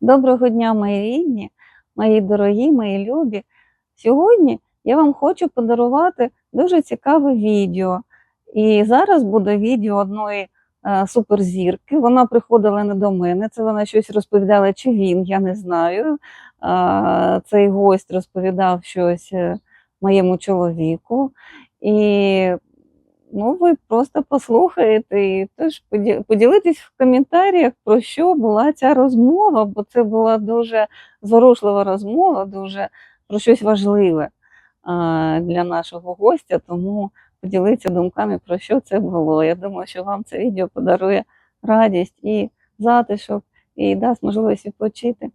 Доброго дня, мої рідні, мої дорогі, мої любі. Сьогодні я вам хочу подарувати дуже цікаве відео. І зараз буде відео одної е, суперзірки. Вона приходила не до мене, це вона щось розповідала, чи він, я не знаю. Е, цей гость розповідав щось е, моєму чоловіку. І ну, ви просто послухаєте і теж поділитесь в коментарях, про що була ця розмова, бо це була дуже зворушлива розмова, дуже про щось важливе для нашого гостя. Тому поділіться думками, про що це було. Я думаю, що вам це відео подарує радість і затишок, і дасть можливість відпочити.